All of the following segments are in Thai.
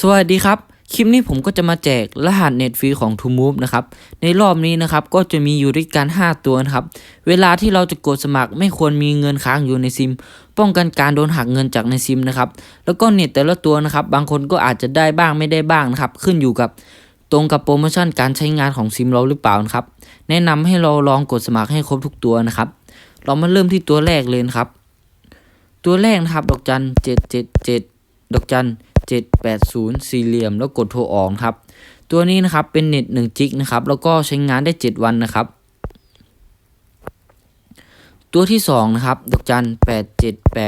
สวัสดีครับ คลิปนี้ผมก็จะมาแจกรหัสเน็ตฟรีของ t o Move นะครับ ในรอบนี้นะครับก็จะมีอยู่ด้วยกัน 5 ตัวนะครับ เวลาที่เราจะกดสมัครไม่ควรมีเงินค้างอยู่ในซิม ป้องกันการโดนหักเงินจากในซิมนะครับ แล้วก็เน็ตแต่ละตัวนะครับ บางคนก็อาจจะได้บ้างไม่ได้บ้างนะครับ ขึ้นอยู่กับตรงกับโปรโมชั่นการใช้งานของซิมเราหรือเปล่านะครับ แนะนำให้เราลองกดสมัครให้ครบทุกตัวนะครับ เรามาเริ่มที่ตัวแรกเลยนะครับ ตัวแรกนะครับ ดอกจันเจ็ดเจ็ดเจ็ดดอกจัน 780 สี่เหลี่ยม แล้วกดโทรออกครับ ตัวนี้นะครับเป็นเน็ต1จิกนะครับ แล้วก็ใช้งานได้ 7 วันนะครับ ตัวที่ 2 นะครับดอกจัน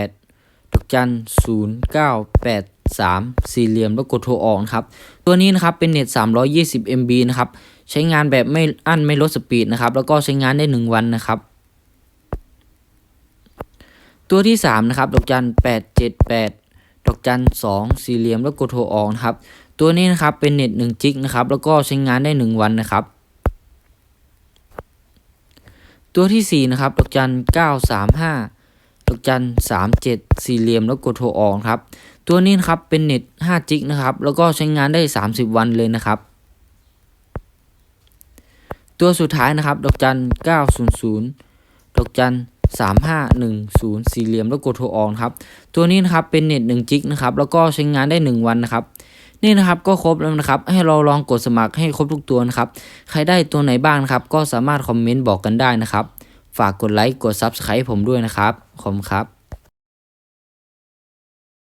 878ดอกจัน 0983 สี่เหลี่ยม แล้วกดโทรออกครับ ตัวนี้นะครับเป็นเน็ต 320 MB นะครับ ใช้งานแบบไม่อั้นไม่ลดสปีดนะครับ แล้วก็ใช้งานได้ 1 วันนะครับตัวที่ 3 นะครับ ดอกจัน 878 ดอกจันสองสี่เหลี่ยมแล้วกดโทรออกนะครับ ตัวนี้นะครับเป็นเน็ต1จิกนะครับแล้วก็ใช้งานได้ 1 วันนะครับ ตัวที่ 4 นะครับ ดอกจัน935 ดอกจัน37 สี่เหลี่ยมแล้วกดโทรออกครับ ตัวนี้นะครับเป็นเน็ต5จิกนะครับแล้วก็ใช้งานได้ 30 วันเลยนะครับ ตัวสุดท้ายนะครับ ดอกจัน900 ดอกจัน 3510 สี่เหลี่ยมแล้วกดโทรออนครับ ตัวนี้นะครับเป็นเน็ต1จิกนะครับ แล้วก็ใช้งานได้ 1 วันนะครับ นี่นะครับก็ครบแล้วนะครับ ให้เราลองกดสมัครให้ครบทุกตัวนะครับ ใครได้ตัวไหนบ้างครับ ก็สามารถคอมเมนต์บอกกันได้นะครับ ฝากกดไลค์ กด Subscribe ผมด้วยนะครับ ขอบคุณครับ